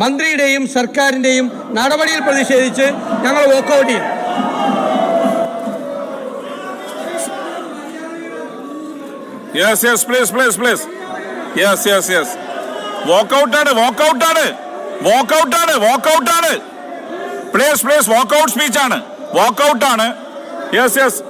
മന്ത്രിയുടെയും സർക്കാരിന്റെയും നടപടിയിൽ പ്രതിഷേധിച്ച് ഞങ്ങൾ വോക്കൗട്ട് ചെയ്യും. Yes yes please please please yes yes yes വോക്കൗട്ടാണ് വോക്കൗട്ടാണ് വോക്കൗട്ടാണ് വോക്കൗട്ടാണ് പ്ലീസ് പ്ലീസ് വോക്കൗട്ട് സ്പീച്ചാണ് വോക്കൗട്ടാണ് yes yes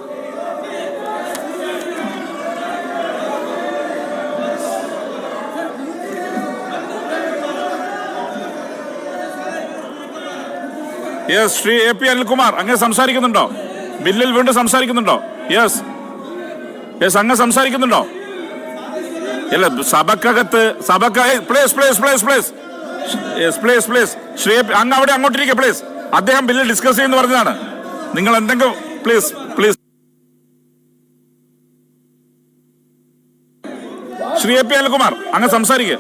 yes Shri A P Anilkumar അങ്ങനെ സംസാരിക്കുന്നുണ്ടോ? ബില്ലിൽ വീണ്ടും സംസാരിക്കുന്നുണ്ടോ? യെസ് യെസ് അങ്ങ് സംസാരിക്കുന്നുണ്ടോ? ഇല്ല സഭക്കകത്ത് സഭക്ക please please please please yes please please Shri അങ്ങ് അവിടെ അങ്ങോട്ടിരിക്കുക പ്ലേസ് അദ്ദേഹം ബില്ല് ഡിസ്കസ് ചെയ്യുന്നു പറഞ്ഞതാണ്. നിങ്ങൾ എന്തെങ്കിലും please please Shri A P Anilkumar അങ്ങ് സംസാരിക്കുക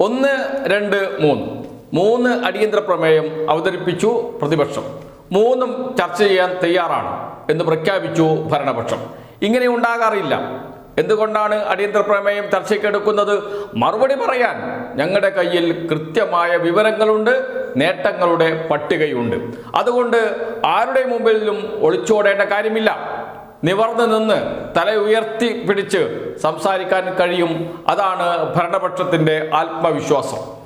ഒന്ന് രണ്ട് മൂന്ന്. മൂന്ന് അടിയന്തര പ്രമേയം അവതരിപ്പിച്ചു പ്രതിപക്ഷം. മൂന്നും ചർച്ച ചെയ്യാൻ തയ്യാറാണ് എന്ന് പ്രഖ്യാപിച്ചു ഭരണപക്ഷം. ഇങ്ങനെ ഉണ്ടാകാറില്ല. എന്തുകൊണ്ടാണ് അടിയന്തര പ്രമേയം ചർച്ചയ്ക്കെടുക്കുന്നത് മറുപടി പറയാൻ ഞങ്ങളുടെ കയ്യിൽ കൃത്യമായ വിവരങ്ങളുണ്ട് നേട്ടങ്ങളുടെ പട്ടികയുണ്ട്. അതുകൊണ്ട് ആരുടെ മുമ്പിലും ഒളിച്ചോടേണ്ട കാര്യമില്ല. നിവർന്നു നിന്ന് തല ഉയർത്തി പിടിച്ച് സംസാരിക്കാൻ കഴിയും. അതാണ് ഭരണപക്ഷത്തിന്റെ ആത്മവിശ്വാസം.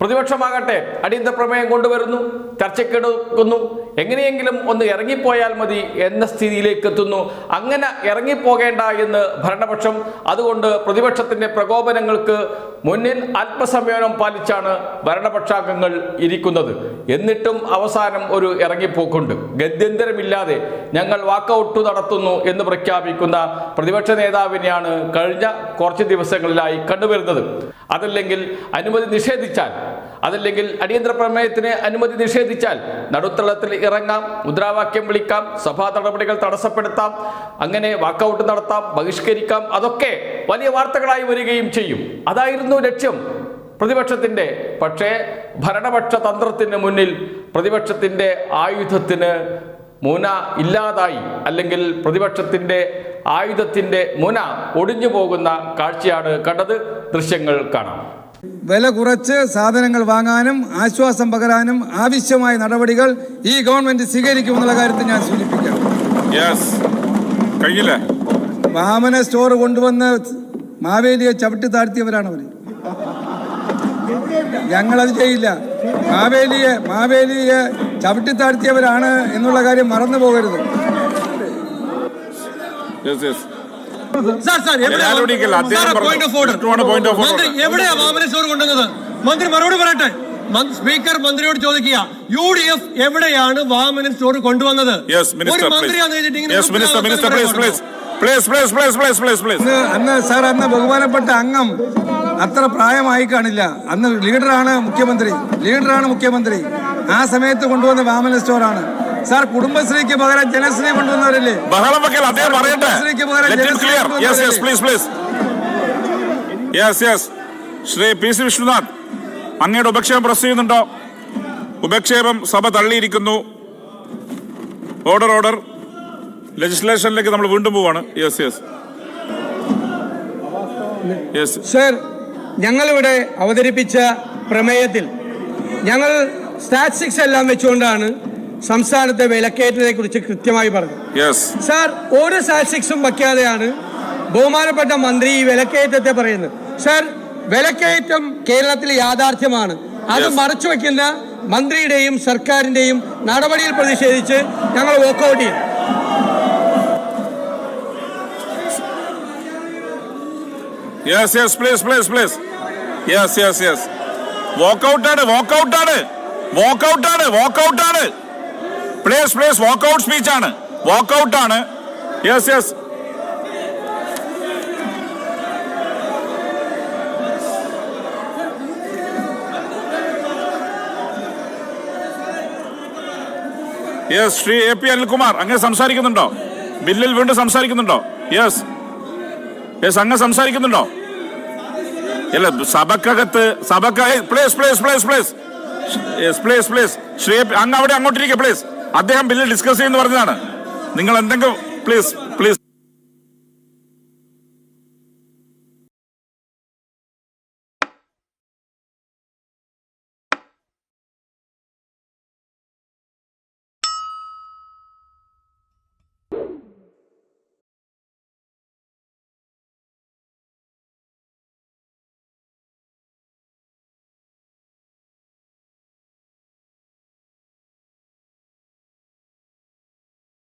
പ്രതിപക്ഷമാകട്ടെ അടിയന്തര പ്രമേയം കൊണ്ടുവരുന്നു ചർച്ചയ്ക്കെടുക്കുന്നു. എങ്ങനെയെങ്കിലും ഒന്ന് ഇറങ്ങിപ്പോയാൽ മതി എന്ന സ്ഥിതിയിലേക്ക് എത്തുന്നു അങ്ങനെ ഇറങ്ങിപ്പോകേണ്ട എന്ന് ഭരണപക്ഷം അതുകൊണ്ട് പ്രതിപക്ഷത്തിന്റെ പ്രകോപനങ്ങൾക്ക് മുന്നിൽ ആത്മസംയമനം പാലിച്ചാണ് ഭരണപക്ഷാംഗങ്ങൾ ഇരിക്കുന്നത്. എന്നിട്ടും അവസാനം ഒരു ഇറങ്ങിപ്പോക്കുണ്ട്. ഗത്യന്തരമില്ലാതെ ഞങ്ങൾ വാക്കൌട്ട് നടത്തുന്നു എന്ന് പ്രഖ്യാപിക്കുന്ന പ്രതിപക്ഷ നേതാവിനെയാണ് കഴിഞ്ഞ കുറച്ച് ദിവസങ്ങളിലായി കണ്ടുവരുന്നത്. അതല്ലെങ്കിൽ അനുമതി നിഷേധിച്ചാൽ അതല്ലെങ്കിൽ അടിയന്തര പ്രമേയത്തിന് അനുമതി നിഷേധിച്ചാൽ നടുത്തളത്തിൽ ഇറങ്ങാം മുദ്രാവാക്യം വിളിക്കാം സഭാ നടപടികൾ തടസ്സപ്പെടുത്താം അങ്ങനെ വാക്കൗട്ട് നടത്താം ബഹിഷ്കരിക്കാം അതൊക്കെ വലിയ വാർത്തകളായി വരികയും ചെയ്യും. അതായിരുന്നു ലക്ഷ്യം. പ്രതിപക്ഷത്തിന്റെ പക്ഷേ ഭരണപക്ഷ തന്ത്രത്തിന് മുന്നിൽ പ്രതിപക്ഷത്തിന്റെ ആയുധത്തിന് മൂന ഇല്ലാതായി അല്ലെങ്കിൽ പ്രതിപക്ഷത്തിന്റെ ആയുധത്തിന്റെ മുന ഒടിഞ്ഞു പോകുന്ന കാഴ്ചയാണ് കണ്ടത്. ദൃശ്യങ്ങൾ കാണാം. വില കുറച്ച് സാധനങ്ങൾ വാങ്ങാനും ആശ്വാസം പകരാനും ആവശ്യമായ നടപടികൾ ഈ ഗവൺമെന്റ് സ്വീകരിക്കുമെന്നുള്ള കാര്യത്തിൽ ഞാൻ സൂചിപ്പിക്കാം. വാമന സ്റ്റോർ കൊണ്ടുവന്ന് മാവേലിയെ ചവിട്ടി താഴ്ത്തിയവരാണ് അവർ ഞങ്ങളത് ചെയ്യില്ല. മാവേലിയെ മാവേലിയെ ചവിട്ടി താഴ്ത്തിയവരാണ് എന്നുള്ള കാര്യം മറന്നു പോകരുത് യെസ് യെസ് സ്റ്റോർ മന്ത്രി മറുപടി പറയട്ടെ. സ്പീക്കർ മന്ത്രിയോട് ചോദിക്കുക. യു ഡി എഫ് എവിടെയാണ് വാമനൻ സ്റ്റോർ കൊണ്ടുവന്നത്? അന്ന് സാർ അന്ന് ബഹുമാനപ്പെട്ട അംഗം അത്ര പ്രായമായി കാണില്ല. അന്ന് ലീഡറാണ് മുഖ്യമന്ത്രി. ലീഡറാണ് മുഖ്യമന്ത്രി. ആ സമയത്ത് കൊണ്ടുവന്ന വാമന സ്റ്റോറാണ് സാർ കുടുംബശ്രീക്ക് പകരം ജനശ്രീ കൊണ്ടുവന്നവരല്ലേ? ബഹളം വെക്കൽ അദ്ദേഹം പറയട്ടെ. Please please yes yes Shri P C Vishnunath അങ്ങയുടെ ഉപക്ഷേപം പ്രസ് ചെയ്യുന്നുണ്ടോ? ഉപക്ഷേപം സഭ തള്ളിയിരിക്കുന്നു. ഓർഡർ ഓർഡർ ലെജിസ്ലേഷനിലേക്ക് നമ്മൾ വീണ്ടും പോവാണ്. യെസ് യെസ് യെസ് സർ ഞങ്ങളിവിടെ അവതരിപ്പിച്ച പ്രമേയത്തിൽ ഞങ്ങൾ സ്റ്റാറ്റിസ്റ്റിക്സ് എല്ലാം വെച്ചുകൊണ്ടാണ് സംസ്ഥാനത്തെ വിലക്കയറ്റത്തെ കുറിച്ച് കൃത്യമായി പറഞ്ഞു. സാർ ഒരു സാക്ഷിക്സും വയ്ക്കാതെയാണ് ബഹുമാനപ്പെട്ട മന്ത്രി ഈ വിലക്കയറ്റത്തെ പറയുന്നത്. സാർ വിലക്കയറ്റം കേരളത്തിൽ യാഥാർത്ഥ്യമാണ്. അത്. മറച്ചു വയ്ക്കുന്ന മന്ത്രിയുടെയും സർക്കാരിന്റെയും നടപടിയിൽ പ്രതിഷേധിച്ച് ഞങ്ങൾ വോക്കൗട്ട് ചെയ്യും. Yes yes please please please yes yes yes വോക്കൗട്ടാണ് വോക്കൗട്ടാണ് വോക്കൗട്ടാണ് ആണ് വാക്കൗട്ട് ആണ് വാക്കൗട്ട് ആണ് പ്ലീസ് പ്ലേസ് വാക്കൗട്ട് സ്പീച്ച് ആണ്. Yes yes yes Shri A P Anilkumar അങ്ങനെ സംസാരിക്കുന്നുണ്ടോ? ബില്ലിൽ വീണ്ടും സംസാരിക്കുന്നുണ്ടോ? യെസ് യെസ് അങ്ങനെ സംസാരിക്കുന്നുണ്ടോ? അല്ല സഭക്കകത്ത് സഭക്ക please please please please please please Shri അങ്ങ് അവിടെ അങ്ങോട്ടിരിക്കുക പ്ലേസ് അദ്ദേഹം ബില്ല് ഡിസ്കസ് ചെയ്യുന്നു പറഞ്ഞതാണ്. നിങ്ങൾ എന്തെങ്കിലും പ്ലീസ്